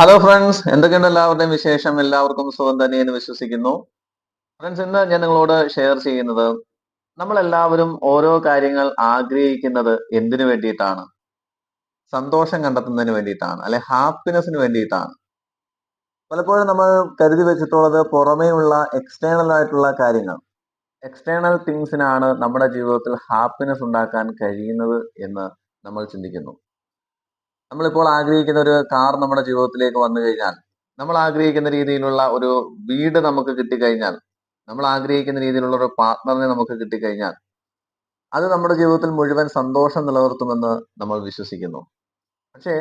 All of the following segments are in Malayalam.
ഹലോ ഫ്രണ്ട്സ് എന്തൊക്കെയുണ്ട് എല്ലാവരുടെയും വിശേഷം? എല്ലാവർക്കും സുഖം തന്നെ എന്ന് വിശ്വസിക്കുന്നു. ഫ്രണ്ട്സ് ഇന്ന് ഞാൻ നിങ്ങളോട് ഷെയർ ചെയ്യുന്നത് നമ്മൾ എല്ലാവരും ഓരോ കാര്യങ്ങൾ ആഗ്രഹിക്കുന്നത് എന്തിനു വേണ്ടിയിട്ടാണ്? സന്തോഷം കണ്ടെത്തുന്നതിന് വേണ്ടിയിട്ടാണ് അല്ലെ ഹാപ്പിനെസ്സിന് വേണ്ടിയിട്ടാണ്. പലപ്പോഴും നമ്മൾ കരുതി വെച്ചിട്ടുള്ളത് പുറമേയുള്ള എക്സ്റ്റേണൽ ആയിട്ടുള്ള കാര്യങ്ങൾ. എക്സ്റ്റേണൽ തിങ്സിനാണ് നമ്മുടെ ജീവിതത്തിൽ ഹാപ്പിനെസ് ഉണ്ടാക്കാൻ കഴിയുന്നത് എന്ന് നമ്മൾ ചിന്തിക്കുന്നു. നമ്മളിപ്പോൾ ആഗ്രഹിക്കുന്ന ഒരു കാർ നമ്മുടെ ജീവിതത്തിലേക്ക് വന്നു കഴിഞ്ഞാൽ നമ്മൾ ആഗ്രഹിക്കുന്ന രീതിയിലുള്ള ഒരു വീട് നമുക്ക് കിട്ടിക്കഴിഞ്ഞാൽ നമ്മൾ ആഗ്രഹിക്കുന്ന രീതിയിലുള്ള ഒരു പാർട്ട്ണറിനെ നമുക്ക് കിട്ടിക്കഴിഞ്ഞാൽ അത് നമ്മുടെ ജീവിതത്തിൽ മുഴുവൻ സന്തോഷം നിലനിർത്തുമെന്ന് നമ്മൾ വിശ്വസിക്കുന്നു. പക്ഷേ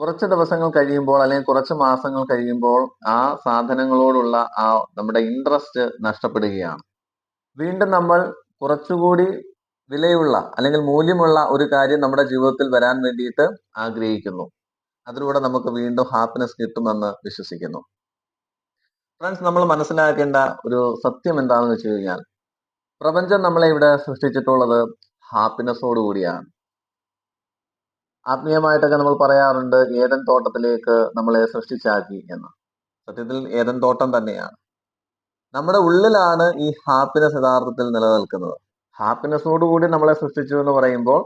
കുറച്ച് ദിവസങ്ങൾ കഴിയുമ്പോൾ അല്ലെങ്കിൽ കുറച്ച് മാസങ്ങൾ കഴിയുമ്പോൾ ആ സാധനങ്ങളോടുള്ള ആ നമ്മുടെ ഇൻട്രസ്റ്റ് നഷ്ടപ്പെടുകയാണ്. വീണ്ടും നമ്മൾ കുറച്ചുകൂടി വിലയുള്ള അല്ലെങ്കിൽ മൂല്യമുള്ള ഒരു കാര്യം നമ്മുടെ ജീവിതത്തിൽ വരാൻ വേണ്ടിയിട്ട് ആഗ്രഹിക്കുന്നു. അതിലൂടെ നമുക്ക് വീണ്ടും ഹാപ്പിനെസ് കിട്ടുമെന്ന് വിശ്വസിക്കുന്നു. ഫ്രണ്ട്സ് നമ്മൾ മനസ്സിലാക്കേണ്ട ഒരു സത്യം എന്താണെന്ന് വെച്ച് കഴിഞ്ഞാൽ പ്രപഞ്ചം നമ്മളെ ഇവിടെ സൃഷ്ടിച്ചിട്ടുള്ളത് ഹാപ്പിനെസ്സോട് കൂടിയാണ്. ആത്മീയമായിട്ടൊക്കെ നമ്മൾ പറയാറുണ്ട് ഏതൻ തോട്ടത്തിലേക്ക് നമ്മളെ സൃഷ്ടിച്ചാക്കി എന്ന്. സത്യത്തിൽ ഏതൻ തോട്ടം തന്നെയാണ്. നമ്മുടെ ഉള്ളിലാണ് ഈ ഹാപ്പിനെസ് യഥാർത്ഥത്തിൽ നിലനിൽക്കുന്നത്. ഹാപ്പിനെസ്സോട് കൂടി നമ്മളെ സൃഷ്ടിച്ചു എന്ന് പറയുമ്പോൾ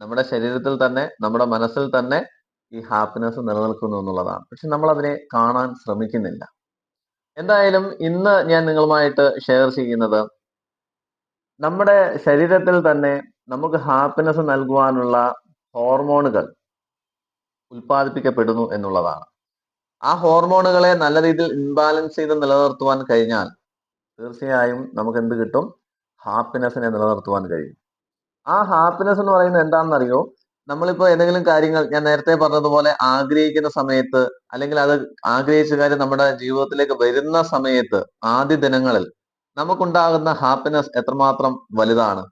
നമ്മുടെ ശരീരത്തിൽ തന്നെ നമ്മുടെ മനസ്സിൽ തന്നെ ഈ ഹാപ്പിനെസ് നിലനിൽക്കുന്നു എന്നുള്ളതാണ്. പക്ഷെ നമ്മൾ അതിനെ കാണാൻ ശ്രമിക്കുന്നില്ല. എന്തായാലും ഇന്ന് ഞാൻ നിങ്ങളുമായിട്ട് ഷെയർ ചെയ്യുന്നത് നമ്മുടെ ശരീരത്തിൽ തന്നെ നമുക്ക് ഹാപ്പിനെസ് നൽകുവാനുള്ള ഹോർമോണുകൾ ഉൽപ്പാദിപ്പിക്കപ്പെടുന്നു എന്നുള്ളതാണ്. ആ ഹോർമോണുകളെ നല്ല രീതിയിൽ ഇൻബാലൻസ് ചെയ്ത് നിലനിർത്തുവാൻ കഴിഞ്ഞാൽ തീർച്ചയായും നമുക്ക് എന്ത് കിട്ടും? ഹാപ്പിനെസ്സിനെ നിലനിർത്തുവാൻ കഴിയും. ആ ഹാപ്പിനെസ് എന്ന് പറയുന്നത് എന്താണെന്നറിയോ? നമ്മളിപ്പോ എന്തെങ്കിലും കാര്യങ്ങൾ ഞാൻ നേരത്തെ പറഞ്ഞതുപോലെ ആഗ്രഹിക്കുന്ന സമയത്ത് അല്ലെങ്കിൽ അത് ആഗ്രഹിച്ച കാര്യം നമ്മുടെ ജീവിതത്തിലേക്ക് വരുന്ന സമയത്ത് ആദ്യ ദിനങ്ങളിൽ നമുക്കുണ്ടാകുന്ന ഹാപ്പിനെസ് എത്രമാത്രം വലുതാണ്.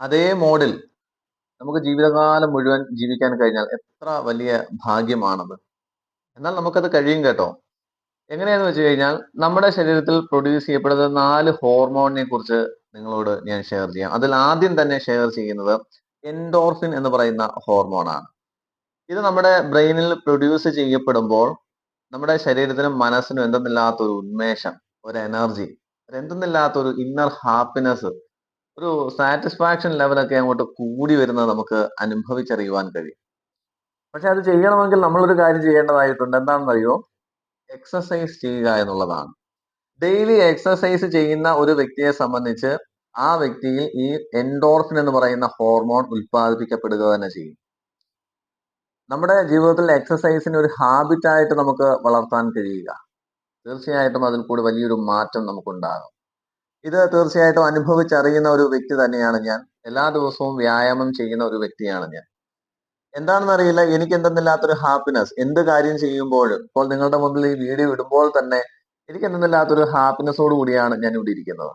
അതേ മോഡിൽ നമുക്ക് ജീവിതകാലം മുഴുവൻ ജീവിക്കാൻ കഴിഞ്ഞാൽ എത്ര വലിയ ഭാഗ്യമാണത്. എന്നാൽ നമുക്കത് കഴിയും കേട്ടോ. എങ്ങനെയാന്ന് വെച്ച് കഴിഞ്ഞാൽ നമ്മുടെ ശരീരത്തിൽ പ്രൊഡ്യൂസ് ചെയ്യപ്പെടുന്ന നാല് ഹോർമോണിനെ കുറിച്ച് നിങ്ങളോട് ഞാൻ ഷെയർ ചെയ്യാം. അതിൽ ആദ്യം തന്നെ ഷെയർ ചെയ്യുന്നത് എൻഡോർഫിൻ എന്ന് പറയുന്ന ഹോർമോണാണ് ഇത് നമ്മുടെ ബ്രെയിനിൽ പ്രൊഡ്യൂസ് ചെയ്യപ്പെടുമ്പോൾ നമ്മുടെ ശരീരത്തിനും മനസ്സിനും എന്തെന്നില്ലാത്ത ഒരു ഉന്മേഷം ഒരു എനർജി എന്തെന്നില്ലാത്ത ഒരു ഇന്നർ ഹാപ്പിനെസ് ഒരു സാറ്റിസ്ഫാക്ഷൻ ലെവലൊക്കെ അങ്ങോട്ട് കൂടി വരുന്നത് നമുക്ക് അനുഭവിച്ചറിയുവാൻ കഴിയും. പക്ഷെ അത് ചെയ്യണമെങ്കിൽ നമ്മളൊരു കാര്യം ചെയ്യേണ്ടതായിട്ടുണ്ട്. എന്താണെന്നറിയോ? എക്സസൈസ് ചെയ്യുക എന്നുള്ളതാണ്. ഡെയിലി എക്സസൈസ് ചെയ്യുന്ന ഒരു വ്യക്തിയെ സംബന്ധിച്ച് ആ വ്യക്തിയിൽ ഈ എൻഡോർഫിൻ എന്ന് പറയുന്ന ഹോർമോൺ ഉൽപ്പാദിപ്പിക്കപ്പെടുക തന്നെ ചെയ്യും. നമ്മുടെ ജീവിതത്തിൽ എക്സസൈസിന് ഒരു ഹാബിറ്റ് ആയിട്ട് നമുക്ക് വളർത്താൻ കഴിയുക. തീർച്ചയായിട്ടും അതിൽ കൂടി വലിയൊരു മാറ്റം നമുക്കുണ്ടാകും. ഇത് തീർച്ചയായിട്ടും അനുഭവിച്ചറിയുന്ന ഒരു വ്യക്തി തന്നെയാണ് ഞാൻ. എല്ലാ ദിവസവും വ്യായാമം ചെയ്യുന്ന ഒരു വ്യക്തിയാണ് ഞാൻ. എന്താണെന്ന് അറിയില്ല എനിക്ക് എന്തെന്നില്ലാത്തൊരു ഹാപ്പിനെസ് എന്ത് കാര്യം ചെയ്യുമ്പോഴും ഇപ്പോൾ നിങ്ങളുടെ മുമ്പിൽ ഈ വീഡിയോ ഇടുമ്പോൾ തന്നെ എനിക്ക് എന്തെന്നില്ലാത്തൊരു ഹാപ്പിനെസ്സോട് കൂടിയാണ് ഞാൻ ഇവിടെ ഇരിക്കുന്നത്.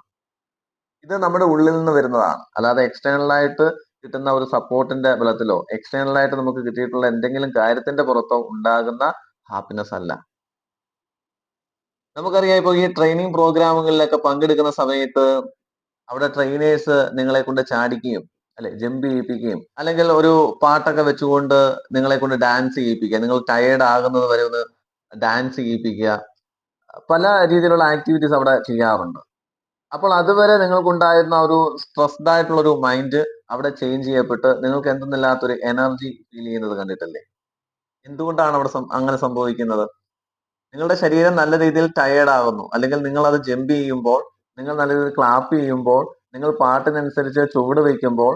ഇത് നമ്മുടെ ഉള്ളിൽ നിന്ന് വരുന്നതാണ്. അല്ലാതെ എക്സ്റ്റേണൽ ആയിട്ട് കിട്ടുന്ന ഒരു സപ്പോർട്ടിന്റെ ബലത്തിലോ എക്സ്റ്റേണൽ ആയിട്ട് നമുക്ക് കിട്ടിയിട്ടുള്ള എന്തെങ്കിലും കാര്യത്തിന്റെ പുറത്തോ ഉണ്ടാകുന്ന ഹാപ്പിനെസ് അല്ല. നമുക്കറിയാം ഇപ്പോൾ ഈ ട്രെയിനിങ് പ്രോഗ്രാമുകളിലൊക്കെ പങ്കെടുക്കുന്ന സമയത്ത് അവിടെ ട്രെയിനേഴ്സ് നിങ്ങളെ കൊണ്ട് ചാടിക്കുകയും അല്ലെ ജമ്പ് ചെയ്യിപ്പിക്കുകയും അല്ലെങ്കിൽ ഒരു പാട്ടൊക്കെ വെച്ചുകൊണ്ട് നിങ്ങളെ കൊണ്ട് ഡാൻസ് ചെയ്യിപ്പിക്കുക. നിങ്ങൾ ടയേർഡ് ആകുന്നത് വരെ ഒന്ന് ഡാൻസ് ചെയ്യിപ്പിക്കുക. പല രീതിയിലുള്ള ആക്ടിവിറ്റീസ് അവിടെ ചെയ്യാറുണ്ട്. അപ്പോൾ അതുവരെ നിങ്ങൾക്കുണ്ടായിരുന്ന ഒരു സ്ട്രെസ്ഡ് ആയിട്ടുള്ള ഒരു മൈൻഡ് അവിടെ ചേഞ്ച് ചെയ്യപ്പെട്ട് നിങ്ങൾക്ക് എന്തെന്നില്ലാത്തൊരു എനർജി ഫീൽ ചെയ്യുന്നത് കണ്ടിട്ടല്ലേ? എന്തുകൊണ്ടാണ് അവിടെ അങ്ങനെ സംഭവിക്കുന്നത്? നിങ്ങളുടെ ശരീരം നല്ല രീതിയിൽ ടയേർഡ് ആകുന്നു. അല്ലെങ്കിൽ നിങ്ങൾ അത് ജമ്പ് ചെയ്യുമ്പോൾ നിങ്ങൾ നല്ല രീതിയിൽ ക്ലാപ്പ് ചെയ്യുമ്പോൾ നിങ്ങൾ പാട്ടിനനുസരിച്ച് ചുവട് വയ്ക്കുമ്പോൾ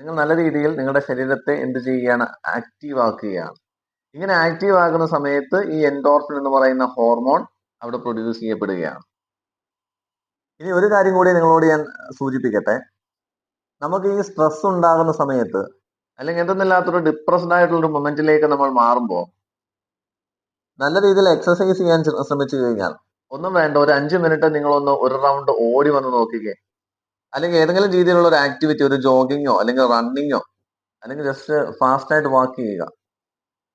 നിങ്ങൾ നല്ല രീതിയിൽ നിങ്ങളുടെ ശരീരത്തെ എന്ത് ചെയ്യുകയാണ്? ആക്റ്റീവ് ആക്കുകയാണ്. ഇങ്ങനെ ആക്റ്റീവ് ആകുന്ന സമയത്ത് ഈ എൻഡോർഫിൻ എന്ന് പറയുന്ന ഹോർമോൺ അവിടെ പ്രൊഡ്യൂസ് ചെയ്യപ്പെടുകയാണ്. ഇനി ഒരു കാര്യം കൂടി നിങ്ങളോട് ഞാൻ സൂചിപ്പിക്കട്ടെ. നമുക്ക് ഈ സ്ട്രെസ് ഉണ്ടാകുന്ന സമയത്ത് അല്ലെങ്കിൽ എന്തെന്നില്ലാത്തൊരു ഡിപ്രസ്ഡ് ആയിട്ടുള്ള ഒരു മൊമെന്റിലേക്ക് നമ്മൾ മാറുമ്പോൾ നല്ല രീതിയിൽ എക്സസൈസ് ചെയ്യാൻ ശ്രമിച്ചു കഴിഞ്ഞാൽ ഒന്നും വേണ്ട ഒരു അഞ്ച് മിനിറ്റ് നിങ്ങളൊന്ന് ഒരു റൗണ്ട് ഓടി വന്ന് നോക്കിക്കേ. അല്ലെങ്കിൽ ഏതെങ്കിലും രീതിയിലുള്ള ഒരു ആക്ടിവിറ്റി ഒരു ജോഗിങ്ങോ അല്ലെങ്കിൽ റണ്ണിങ്ങോ അല്ലെങ്കിൽ ജസ്റ്റ് ഫാസ്റ്റായിട്ട് വാക്ക് ചെയ്യുക.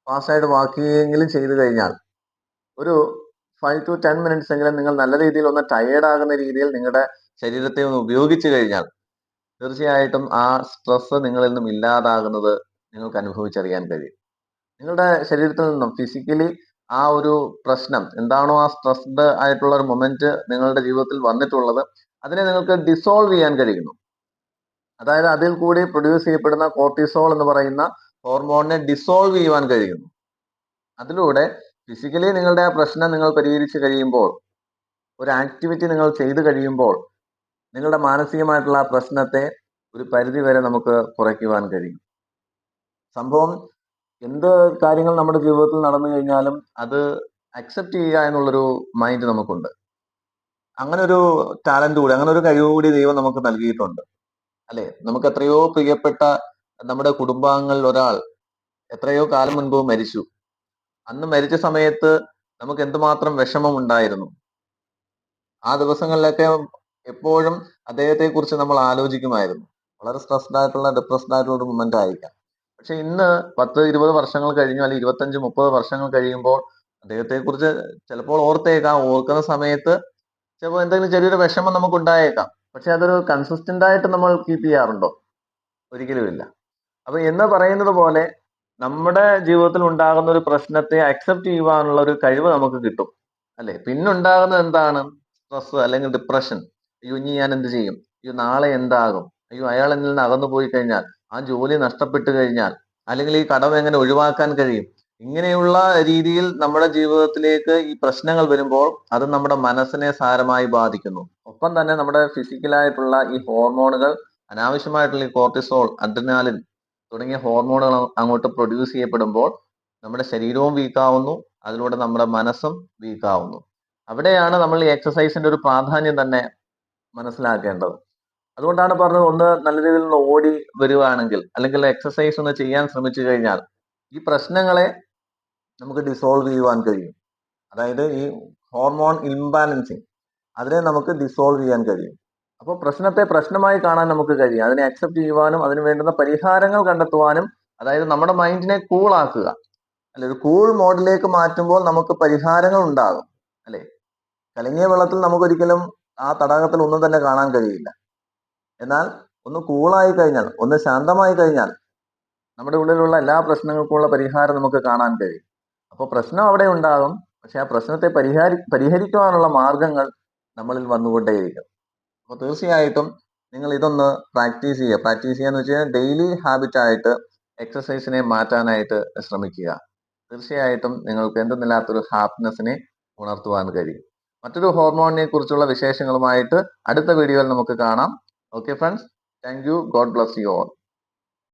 ഫാസ്റ്റായിട്ട് വാക്ക് ചെയ്യുകയെങ്കിലും ചെയ്തു കഴിഞ്ഞാൽ ഒരു ഫൈവ് ടു ടെൻ മിനിറ്റ്സ് എങ്കിലും നിങ്ങൾ നല്ല രീതിയിൽ ഒന്ന് ടയേർഡ് ആകുന്ന രീതിയിൽ നിങ്ങളുടെ ശരീരത്തെ ഒന്ന് ഉപയോഗിച്ചു കഴിഞ്ഞാൽ തീർച്ചയായിട്ടും ആ സ്ട്രെസ് നിങ്ങളിൽ നിന്നും ഇല്ലാതാകുന്നത് നിങ്ങൾക്ക് അനുഭവിച്ചറിയാൻ കഴിയും. നിങ്ങളുടെ ശരീരത്തിൽ നിന്നും ഫിസിക്കലി ആ ഒരു പ്രശ്നം എന്താണോ ആ സ്ട്രെസ്ഡ് ആയിട്ടുള്ള ഒരു മൊമെന്റ് നിങ്ങളുടെ ജീവിതത്തിൽ വന്നിട്ടുള്ളത് അതിനെ നിങ്ങൾക്ക് ഡിസോൾവ് ചെയ്യാൻ കഴിയുന്നു. അതായത് അതിൽ കൂടി പ്രൊഡ്യൂസ് ചെയ്യപ്പെടുന്ന കോർട്ടിസോൾ എന്ന് പറയുന്ന ഹോർമോണിനെ ഡിസോൾവ് ചെയ്യുവാൻ കഴിയുന്നു. അതിലൂടെ ഫിസിക്കലി നിങ്ങളുടെ ആ പ്രശ്നം നിങ്ങൾ പരിഹരിച്ച് കഴിയുമ്പോൾ ഒരു ആക്ടിവിറ്റി നിങ്ങൾ ചെയ്തു കഴിയുമ്പോൾ നിങ്ങളുടെ മാനസികമായിട്ടുള്ള ആ പ്രശ്നത്തെ ഒരു പരിധി വരെ നമുക്ക് കുറയ്ക്കുവാൻ കഴിയും. സംഭവം എന്ത് കാര്യങ്ങൾ നമ്മുടെ ജീവിതത്തിൽ നടന്നു കഴിഞ്ഞാലും അത് അക്സെപ്റ്റ് ചെയ്യുക എന്നുള്ളൊരു മൈൻഡ് നമുക്കുണ്ട്. അങ്ങനെ ഒരു ടാലന്റ് കൂടി അങ്ങനെ ഒരു കഴിവ് കൂടി ദൈവം നമുക്ക് നൽകിയിട്ടുണ്ട്. അല്ലെ? നമുക്ക് എത്രയോ പ്രിയപ്പെട്ട നമ്മുടെ കുടുംബാംഗങ്ങളിൽ ഒരാൾ എത്രയോ കാലം മുൻപ് മരിച്ചു. അന്ന് മരിച്ച സമയത്ത് നമുക്ക് എന്തുമാത്രം വിഷമം ഉണ്ടായിരുന്നു ആ ദിവസങ്ങളിലൊക്കെ എപ്പോഴും അദ്ദേഹത്തെ കുറിച്ച് നമ്മൾ ആലോചിക്കുമായിരുന്നു. വളരെ സ്ട്രെസ്ഡ് ആയിട്ടുള്ള ഡിപ്രസ്ഡ് ആയിട്ടുള്ള ഒരു മൊമെന്റ് ആയിരിക്കാം. പക്ഷെ ഇന്ന് പത്ത് ഇരുപത് വർഷങ്ങൾ കഴിഞ്ഞു അല്ലെങ്കിൽ ഇരുപത്തഞ്ച് മുപ്പത് വർഷങ്ങൾ കഴിയുമ്പോൾ അദ്ദേഹത്തെ കുറിച്ച് ചിലപ്പോൾ ഓർത്തേക്കാം. ഓർക്കുന്ന സമയത്ത് ചിലപ്പോൾ എന്തെങ്കിലും ചെറിയൊരു വിഷമം നമുക്ക് ഉണ്ടായേക്കാം പക്ഷെ അതൊരു കൺസിസ്റ്റന്റ് ആയിട്ട് നമ്മൾ കീപ്പ് ചെയ്യാറുണ്ടോ? ഒരിക്കലുമില്ല. അപ്പൊ എന്ന് പറയുന്നത് പോലെ നമ്മുടെ ജീവിതത്തിൽ ഉണ്ടാകുന്ന ഒരു പ്രശ്നത്തെ അക്സെപ്റ്റ് ചെയ്യുവാനുള്ള ഒരു കഴിവ് നമുക്ക് കിട്ടും. അല്ലെ? പിന്നുണ്ടാകുന്നത് എന്താണ്? സ്ട്രെസ് അല്ലെങ്കിൽ ഡിപ്രഷൻ അയ്യോ ഇനി ഞാൻ എന്ത് ചെയ്യും? അയ്യോ നാളെ എന്താകും? അയ്യോ അയാൾ എന്നിൽ നിന്ന് അകന്നു പോയി കഴിഞ്ഞാൽ ആ ജോലി നഷ്ടപ്പെട്ടു കഴിഞ്ഞാൽ അല്ലെങ്കിൽ ഈ കടം എങ്ങനെ ഒഴിവാക്കാൻ കഴിയും? ഇങ്ങനെയുള്ള രീതിയിൽ നമ്മുടെ ജീവിതത്തിലേക്ക് ഈ പ്രശ്നങ്ങൾ വരുമ്പോൾ അത് നമ്മുടെ മനസ്സിനെ സാരമായി ബാധിക്കുന്നു. ഒപ്പം തന്നെ നമ്മുടെ ഫിസിക്കലായിട്ടുള്ള ഈ ഹോർമോണുകൾ അനാവശ്യമായിട്ടുള്ള ഈ കോർട്ടിസോൾ അഡ്രിനാലിൻ തുടങ്ങിയ ഹോർമോണുകൾ അങ്ങോട്ട് പ്രൊഡ്യൂസ് ചെയ്യപ്പെടുമ്പോൾ നമ്മുടെ ശരീരവും വീക്കാവുന്നു അതിലൂടെ നമ്മുടെ മനസ്സും വീക്കാവുന്നു അവിടെയാണ് നമ്മൾ ഈ എക്സസൈസിന്റെ ഒരു പ്രാധാന്യം തന്നെ മനസ്സിലാക്കേണ്ടത്. അതുകൊണ്ടാണ് പറഞ്ഞത് ഒന്ന് നല്ല രീതിയിൽ ഒന്ന് ഓടി വരുവാണെങ്കിൽ അല്ലെങ്കിൽ എക്സസൈസ് ഒന്ന് ചെയ്യാൻ ശ്രമിച്ചു കഴിഞ്ഞാൽ ഈ പ്രശ്നങ്ങളെ നമുക്ക് ഡിസോൾവ് ചെയ്യുവാൻ കഴിയും. അതായത് ഈ ഹോർമോൺ ഇംബാലൻസിങ് അതിനെ നമുക്ക് ഡിസോൾവ് ചെയ്യാൻ കഴിയും. അപ്പോൾ പ്രശ്നത്തെ പ്രശ്നമായി കാണാൻ നമുക്ക് കഴിയും. അതിനെ അക്സെപ്റ്റ് ചെയ്യുവാനും അതിന് വേണ്ടുന്ന പരിഹാരങ്ങൾ കണ്ടെത്തുവാനും അതായത് നമ്മുടെ മൈൻഡിനെ കൂൾ ആക്കുക. അല്ലെ? ഒരു കൂൾ മോഡിലേക്ക് മാറ്റുമ്പോൾ നമുക്ക് പരിഹാരങ്ങൾ ഉണ്ടാകും. അല്ലെ? കലങ്ങിയ വെള്ളത്തിൽ നമുക്കൊരിക്കലും ആ തടാകത്തിൽ ഒന്നും തന്നെ കാണാൻ കഴിയില്ല. എന്നാൽ ഒന്ന് കൂളായി കഴിഞ്ഞാൽ ഒന്ന് ശാന്തമായി കഴിഞ്ഞാൽ നമ്മുടെ ഉള്ളിലുള്ള എല്ലാ പ്രശ്നങ്ങൾക്കുമുള്ള പരിഹാരം നമുക്ക് കാണാൻ കഴിയും. അപ്പോൾ പ്രശ്നം അവിടെ ഉണ്ടാകും. പക്ഷെ ആ പ്രശ്നത്തെ പരിഹാരി പരിഹരിക്കുവാനുള്ള മാർഗങ്ങൾ നമ്മളിൽ വന്നുകൊണ്ടേയിരിക്കും. അപ്പോൾ തീർച്ചയായിട്ടും നിങ്ങൾ ഇതൊന്ന് പ്രാക്ടീസ് ചെയ്യുക. പ്രാക്ടീസ് ചെയ്യുക എന്ന് വെച്ചാൽ ഡെയിലി ഹാബിറ്റായിട്ട് എക്സസൈസിനെ മാറ്റാനായിട്ട് ശ്രമിക്കുക. തീർച്ചയായിട്ടും നിങ്ങൾക്ക് എന്തെന്നില്ലാത്തൊരു ഹാപ്പിനെസ്സിനെ ഉണർത്തുവാൻ കഴിയും. മറ്റൊരു ഹോർമോണിനെ കുറിച്ചുള്ള വിശേഷങ്ങളുമായിട്ട് അടുത്ത വീഡിയോയിൽ നമുക്ക് കാണാം. Okay friends thank you God bless you all